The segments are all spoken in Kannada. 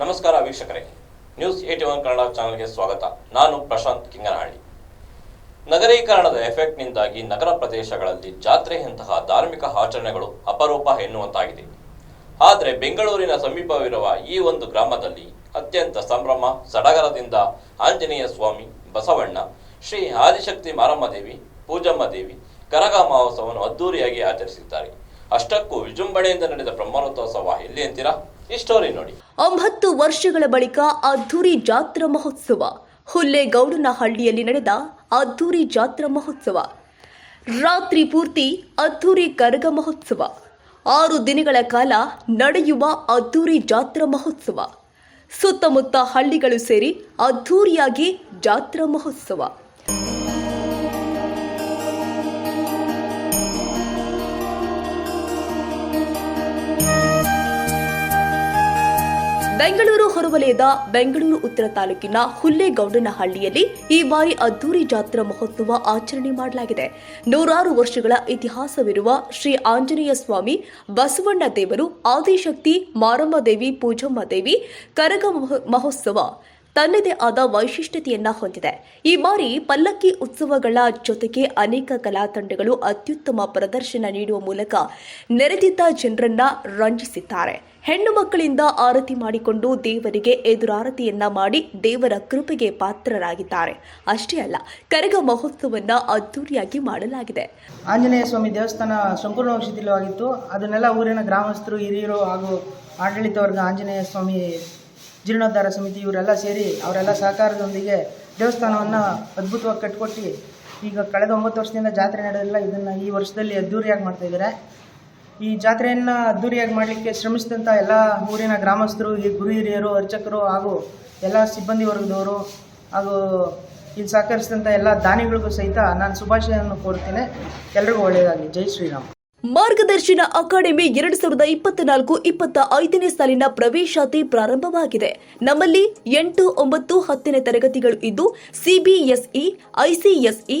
ನಮಸ್ಕಾರ ವೀಕ್ಷಕರೇ. ನ್ಯೂಸ್ ಏಟಿ ಒನ್ ಕನ್ನಡ ಚಾನೆಲ್ಗೆ ಸ್ವಾಗತ. ನಾನು ಪ್ರಶಾಂತ್ ಕಿಂಗನಹಳ್ಳಿ. ನಗರೀಕರಣದ ಎಫೆಕ್ಟ್ನಿಂದಾಗಿ ನಗರ ಪ್ರದೇಶಗಳಲ್ಲಿ ಜಾತ್ರೆಯಂತಹ ಧಾರ್ಮಿಕ ಆಚರಣೆಗಳು ಅಪರೂಪ ಎನ್ನುವಂತಾಗಿದೆ. ಆದರೆ ಬೆಂಗಳೂರಿನ ಸಮೀಪವಿರುವ ಈ ಒಂದು ಗ್ರಾಮದಲ್ಲಿ ಅತ್ಯಂತ ಸಂಭ್ರಮ, ಸಡಗರದಿಂದ ಆಂಜನೇಯ ಸ್ವಾಮಿ, ಬಸವಣ್ಣ, ಶ್ರೀ ಆದಿಶಕ್ತಿ ಮಾರಮ್ಮ ದೇವಿ, ಪೂಜಮ್ಮ ದೇವಿ ಕರಗ ಮಹೋತ್ಸವವನ್ನು ಅದ್ದೂರಿಯಾಗಿ ಆಚರಿಸಿದ್ದಾರೆ. ಅಷ್ಟಕ್ಕೂ ವಿಜೃಂಭಣೆಯಿಂದ ನಡೆದ ಬ್ರಹ್ಮರಥೋತ್ಸವ ಎಲ್ಲಿ ಅಂತೀರಾ? ಈ ಸ್ಟೋರಿ ನೋಡಿ. ಒಂಬತ್ತು ವರ್ಷಗಳ ಬಳಿಕ ಅದ್ದೂರಿ ಜಾತ್ರಾ ಮಹೋತ್ಸವ. ಹುಲ್ಲೇಗೌಡನಹಳ್ಳಿಯಲ್ಲಿ ನಡೆದ ಅದ್ದೂರಿ ಜಾತ್ರಾ ಮಹೋತ್ಸವ. ರಾತ್ರಿ ಪೂರ್ತಿ ಅದ್ದೂರಿ ಕರಗ ಮಹೋತ್ಸವ. ಆರು ದಿನಗಳ ಕಾಲ ನಡೆಯುವ ಅದ್ದೂರಿ ಜಾತ್ರಾ ಮಹೋತ್ಸವ. ಸುತ್ತಮುತ್ತ ಹಳ್ಳಿಗಳು ಸೇರಿ ಅದ್ದೂರಿಯಾಗಿ ಜಾತ್ರಾ ಮಹೋತ್ಸವ. ಬೆಂಗಳೂರು ಹೊರವಲಯದ ಬೆಂಗಳೂರು ಉತ್ತರ ತಾಲೂಕಿನ ಹುಲ್ಲೇಗೌಡನಹಳ್ಳಿಯಲ್ಲಿ ಈ ಬಾರಿ ಅದ್ದೂರಿ ಜಾತ್ರಾ ಮಹೋತ್ಸವ ಆಚರಣೆ ಮಾಡಲಾಗಿದೆ. ನೂರಾರು ವರ್ಷಗಳ ಇತಿಹಾಸವಿರುವ ಶ್ರೀ ಆಂಜನೇಯ ಸ್ವಾಮಿ ಬಸವಣ್ಣ ದೇವರು, ಆದಿಶಕ್ತಿ, ಮಾರಮ್ಮ ದೇವಿ, ಪೂಜಮ್ಮ ದೇವಿ, ಕರಗ ಮಹೋ- ಮಹೋತ್ಸವ ತನ್ನದೇ ಆದ ವೈಶಿಷ್ಟ್ಯತೆಯನ್ನ ಹೊಂದಿದೆ. ಈ ಬಾರಿ ಪಲ್ಲಕ್ಕಿ ಉತ್ಸವಗಳ ಜೊತೆಗೆ ಅನೇಕ ಕಲಾ ತಂಡಗಳು ಅತ್ಯುತ್ತಮ ಪ್ರದರ್ಶನ ನೀಡುವ ಮೂಲಕ ನೆರೆದಿದ್ದ ಜನರನ್ನ ರಂಜಿಸಿದ್ದಾರೆ. ಹೆಣ್ಣು ಮಕ್ಕಳಿಂದ ಆರತಿ ಮಾಡಿಕೊಂಡು ದೇವರಿಗೆ ಎದುರಾರತಿಯನ್ನ ಮಾಡಿ ದೇವರ ಕೃಪೆಗೆ ಪಾತ್ರರಾಗಿದ್ದಾರೆ. ಅಷ್ಟೇ ಅಲ್ಲ, ಕರಗ ಮಹೋತ್ಸವವನ್ನ ಅದ್ದೂರಿಯಾಗಿ ಮಾಡಲಾಗಿದೆ. ಆಂಜನೇಯ ಸ್ವಾಮಿ ದೇವಸ್ಥಾನ ಸಂಪೂರ್ಣ ಶಿಥಿಲವಾಗಿತ್ತು ಅದನ್ನೆಲ್ಲ ಊರಿನ ಗ್ರಾಮಸ್ಥರು, ಹಿರಿಯರು ಹಾಗೂ ಆಡಳಿತ ವರ್ಗ ಆಂಜನೇಯ ಸ್ವಾಮಿ, ಜೀರ್ಣೋದ್ಧಾರ ಸಮಿತಿ ಇವರೆಲ್ಲ ಸೇರಿ ಅವರೆಲ್ಲ ಸಹಕಾರದೊಂದಿಗೆ ದೇವಸ್ಥಾನವನ್ನು ಅದ್ಭುತವಾಗಿ ಕಟ್ಕೊಟ್ಟು ಈಗ ಕಳೆದ ಒಂಬತ್ತು ವರ್ಷದಿಂದ ಜಾತ್ರೆ ನಡೆದಿಲ್ಲ. ಇದನ್ನು ಈ ವರ್ಷದಲ್ಲಿ ಅದ್ದೂರಿಯಾಗಿ ಮಾಡ್ತಾ ಇದ್ದಾರೆ. ಈ ಜಾತ್ರೆಯನ್ನು ಅದ್ದೂರಿಯಾಗಿ ಮಾಡಲಿಕ್ಕೆ ಶ್ರಮಿಸಿದಂಥ ಎಲ್ಲ ಊರಿನ ಗ್ರಾಮಸ್ಥರು, ಈ ಗುರು ಹಿರಿಯರು, ಅರ್ಚಕರು ಹಾಗೂ ಎಲ್ಲ ಸಿಬ್ಬಂದಿ ವರ್ಗದವರು ಹಾಗೂ ಇಲ್ಲಿ ಸಹಕರಿಸಿದಂಥ ಎಲ್ಲ ದಾನಿಗಳಿಗೂ ಸಹಿತ ನಾನು ಶುಭಾಶಯವನ್ನು ಕೋರ್ತೇನೆ ಎಲ್ರಿಗೂ ಒಳ್ಳೆಯದಾಗಲಿ. ಜೈ ಶ್ರೀರಾಮ್. ಮಾರ್ಗದರ್ಶನ ಅಕಾಡೆಮಿ ಎರಡು ಸಾವಿರದ ಇಪ್ಪತ್ನಾಲ್ಕು ಇಪ್ಪತ್ತ ಐದನೇ ಸಾಲಿನ ಪ್ರವೇಶಾತಿ ಪ್ರಾರಂಭವಾಗಿದೆ. ನಮ್ಮಲ್ಲಿ ಎಂಟು ಒಂಬತ್ತು ಹತ್ತನೇ ತರಗತಿಗಳು ಇದ್ದು ಸಿಬಿಎಸ್ಇ ಐಸಿಎಸ್ಇ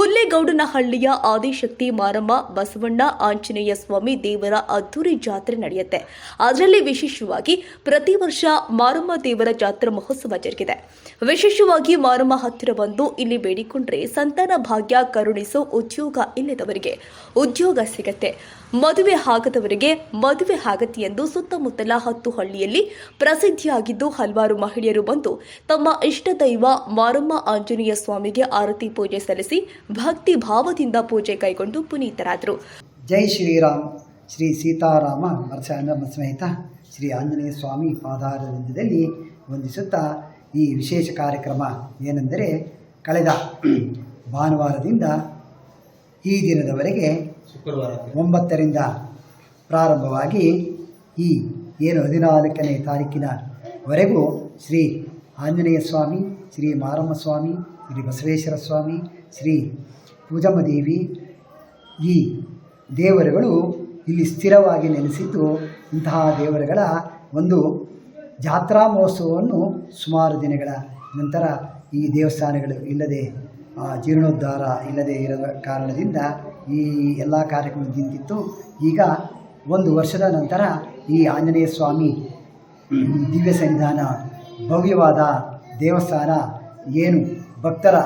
ಹುಲ್ಲೇಗೌಡನಹಳ್ಳಿಯ ಆದಿಶಕ್ತಿ ಮಾರಮ್ಮ ಬಸವಣ್ಣ ಆಂಜನೇಯ ಸ್ವಾಮಿ ದೇವರ ಅದ್ದೂರಿ ಜಾತ್ರೆ ನಡೆಯುತ್ತೆ. ಅದರಲ್ಲಿ ವಿಶೇಷವಾಗಿ ಪ್ರತಿ ವರ್ಷ ಮಾರಮ್ಮ ದೇವರ ಜಾತ್ರಾ ಮಹೋತ್ಸವ ಜರುಗಿದೆ. ವಿಶೇಷವಾಗಿ ಮಾರಮ್ಮ ಹತ್ತಿರ ಬಂದು ಇಲ್ಲಿ ಬೇಡಿಕೊಂಡ್ರೆ ಸಂತಾನ ಭಾಗ್ಯ ಕರುಣಿಸೋ ಉದ್ಯೋಗ ಇಲ್ಲದವರಿಗೆ ಉದ್ಯೋಗ ಸಿಗತ್ತೆ. ಮದುವೆ ಆಗದವರಿಗೆ ಮದುವೆ ಆಗತ್ತೆ ಎಂದು ಸುತ್ತಮುತ್ತಲ ಹತ್ತು ಹಳ್ಳಿಯಲ್ಲಿ ಪ್ರಸಿದ್ಧಿಯಾಗಿದ್ದು ಹಲವಾರು ಮಹಿಳೆಯರು ಬಂದು ತಮ್ಮ ಇಷ್ಟ ದೈವ ಮಾರಮ್ಮ ಆಂಜನೇಯ ಸ್ವಾಮಿಗೆ ಆರತಿ ಪೂಜೆ ಸಲ್ಲಿಸಿ ಭಕ್ತಿ ಭಾವದಿಂದ ಪೂಜೆ ಕೈಗೊಂಡು ಪುನೀತರಾದರು. ಜೈ ಶ್ರೀರಾಮ್. ಶ್ರೀ ಸೀತಾರಾಮ ಸ್ನೇಹಿತ ಸಮೇತ ಶ್ರೀ ಆಂಜನೇಯ ಸ್ವಾಮಿ ಪಾದಾರದಲ್ಲಿ ವಂದಿಸುತ್ತಾ ಈ ವಿಶೇಷ ಕಾರ್ಯಕ್ರಮ ಏನೆಂದರೆ ಕಳೆದ ಭಾನುವಾರದಿಂದ ಈ ದಿನದವರೆಗೆ ಶುಕ್ರವಾರ ಒಂಬತ್ತರಿಂದ ಪ್ರಾರಂಭವಾಗಿ ಈ ಏನು ಹದಿನಾಲ್ಕನೇ ತಾರೀಕಿನವರೆಗೂ ಶ್ರೀ ಆಂಜನೇಯ ಸ್ವಾಮಿ ಶ್ರೀ ಮಾರಮ್ಮ ಸ್ವಾಮಿ ಶ್ರೀ ಬಸವೇಶ್ವರ ಸ್ವಾಮಿ ಶ್ರೀ ಪೂಜಮ್ಮದೇವಿ ಈ ದೇವರುಗಳು ಇಲ್ಲಿ ಸ್ಥಿರವಾಗಿ ನೆಲೆಸಿದ್ದು ಇಂತಹ ದೇವರುಗಳ ಒಂದು ಜಾತ್ರಾ ಮಹೋತ್ಸವವನ್ನು ಸುಮಾರು ದಿನಗಳ ನಂತರ ಈ ದೇವಸ್ಥಾನಗಳು ಇಲ್ಲದೆ ಜೀರ್ಣೋದ್ಧಾರ ಇಲ್ಲದೆ ಇರುವ ಕಾರಣದಿಂದ ಈ ಎಲ್ಲ ಕಾರ್ಯಕ್ರಮ ನಿಂತಿತ್ತು. ಈಗ ಒಂದು ವರ್ಷದ ನಂತರ ಈ ಆಂಜನೇಯ ಸ್ವಾಮಿ ದಿವ್ಯ ಸನ್ನಿಧಾನ ಭವ್ಯವಾದ ದೇವಸ್ಥಾನ ಏನು ಭಕ್ತರ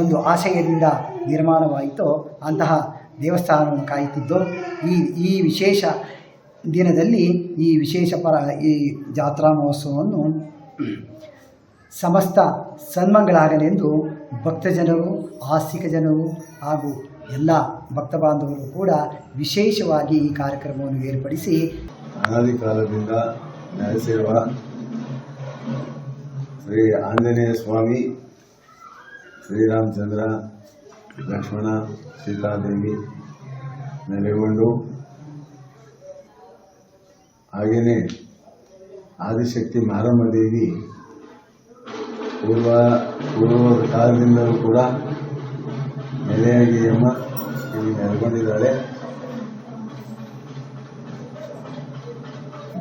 ಒಂದು ಆಶಯದಿಂದ ನಿರ್ಮಾಣವಾಯಿತು ಅಂತಹ ದೇವಸ್ಥಾನವನ್ನು ಕಾಯುತ್ತಿದ್ದು, ಈ ಈ ವಿಶೇಷ ದಿನದಲ್ಲಿ ಈ ವಿಶೇಷ ಪರ, ಈ ಜಾತ್ರಾ ಮಹೋತ್ಸವವನ್ನು ಸಮಸ್ತ ಸನ್ಮಂಗಳಾಗಲೆಂದು ಭಕ್ತಜನರು ಆಸ್ತಿಕ ಜನರು ಹಾಗೂ ಎಲ್ಲ ಭಕ್ತ ಬಾಂಧವರು ಕೂಡ ವಿಶೇಷವಾಗಿ ಈ ಕಾರ್ಯಕ್ರಮವನ್ನು ಏರ್ಪಡಿಸಿ ಅನಾದಿ ಕಾಲದಿಂದ ಶ್ರೀ ಆಂಜನೇಯ ಸ್ವಾಮಿ ಶ್ರೀರಾಮಚಂದ್ರ, ಲಕ್ಷ್ಮಣ, ಸೀತಾದೇವಿ ನೆಲೆಗೊಂಡು ಹಾಗೆಯೇ ಆದಿಶಕ್ತಿ ಮಾರಮ್ಮ ದೇವಿ ಪೂರ್ವ ಪೂರ್ವ ಕಾಲದಿಂದಲೂ ಕೂಡ ನೆಲೆಯಾಗಿ ಅಮ್ಮ ಇಲ್ಲಿ ನೆಲೆಗೊಂಡಿದ್ದಾಳೆ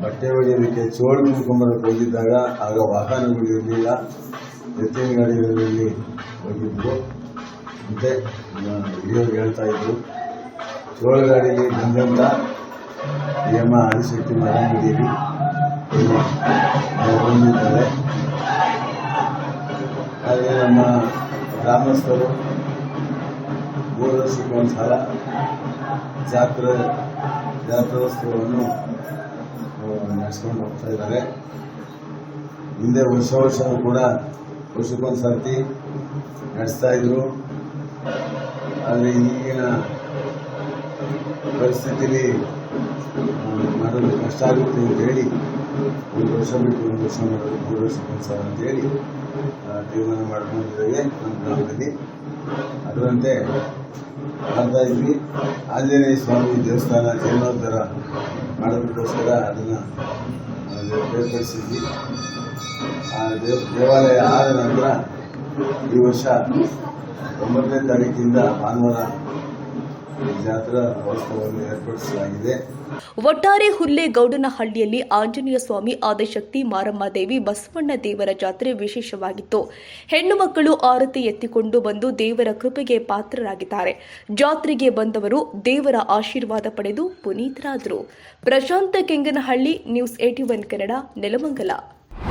ಬಟ್ಟೆ ಒಗೆಯಲಿಕ್ಕೆ ಚೋಳು ತುಂಬಿಕೊಂಬರಕ್ಕೆ ಹೋಗಿದ್ದಾಗ ಆಗ ವಾಹನಗಳು ಇರಲಿಲ್ಲ ಎತ್ತಿನ ಗಾಡಿಗಳಲ್ಲಿ ಹೋಗಿದ್ರು ಮತ್ತೆ ಹಿರಿಯರು ಹೇಳ್ತಾ ಇದ್ರು ತೋಳಗಾಡಿಗೆ ಬಂದಂತ ಯಮ ಆದಿಶಕ್ತಿ ಮಾರಂಗಿದ್ದೀವಿ ಬಂದಿದ್ದಾರೆ. ಹಾಗೆ ನಮ್ಮ ಗ್ರಾಮಸ್ಥರು ವರ್ಷಕ್ಕೊಂದ್ಸಲ ಜಾತ್ರೆ ಜಾತ್ರೋತ್ಸವವನ್ನು ನಡೆಸ್ಕೊಂಡು ಹೋಗ್ತಾ ಇದ್ದಾರೆ. ಹಿಂದೆ ವರ್ಷ ವರ್ಷವೂ ಕೂಡ ವರ್ಷಕ್ಕೊಂದು ಸರ್ತಿ ನಡೆಸ್ತಾ ಇದ್ರು. ಆದರೆ ಈಗಿನ ಪರಿಸ್ಥಿತಿಯಲ್ಲಿ ಮಾಡೋದು ಕಷ್ಟ ಆಗುತ್ತೆ ಅಂತ ಹೇಳಿ, ಒಂದು ವರ್ಷ ಬಿಟ್ಟು ಒಂದು ವರ್ಷ ಮಾಡೋದು ಮೂರು ವರ್ಷ ಕೆಲಸ ಅಂತೇಳಿ ತೀರ್ಮಾನ ಮಾಡ್ಕೊಂಡಿದ್ದೇವೆ ನಮ್ಮ ಗ್ರಾಮದಲ್ಲಿ. ಅದರಂತೆ ಮಾಡ್ತಾ ಇದ್ವಿ. ಆಂಜನೇಯ ಸ್ವಾಮಿ ದೇವಸ್ಥಾನ, ಜೀರ್ಣೋದ್ಧಾರ ಮಾಡೋದಕ್ಕೋಸ್ಕರ ಅದನ್ನು ಏರ್ಪಡಿಸಿದ್ವಿ. ಆ, ದೇವ, ದೇವಾಲಯ ಆದ ನಂತರ ಈ ವರ್ಷ ಒಂಬತ್ತನೇ ತಾರೀಕಿಂದ ಭಾನುವಾರ ಒಟ್ಟಾರೆ ಮಹೋತ್ಸವವನ್ನು ಏರ್ಪಡಿಸಲಾಗಿದೆ. ಒಟ್ಟಾರೆ ಆಂಜನೇಯ ಸ್ವಾಮಿ ಆದಿಶಕ್ತಿ ಮಾರಮ್ಮ ದೇವಿ ಬಸವಣ್ಣ ದೇವರ ಜಾತ್ರೆ ವಿಶೇಷವಾಗಿತ್ತು. ಹೆಣ್ಣು ಮಕ್ಕಳು ಆರತಿ ಎತ್ತಿಕೊಂಡು ಬಂದು ದೇವರ ಕೃಪೆಗೆ ಪಾತ್ರರಾಗಿದ್ದಾರೆ. ಜಾತ್ರೆಗೆ ಬಂದವರು ದೇವರ ಆಶೀರ್ವಾದ ಪಡೆದು ಪುನೀತರಾದರು. Prashanth Kenganahalli, news eighty one Kannada, Nelamangala.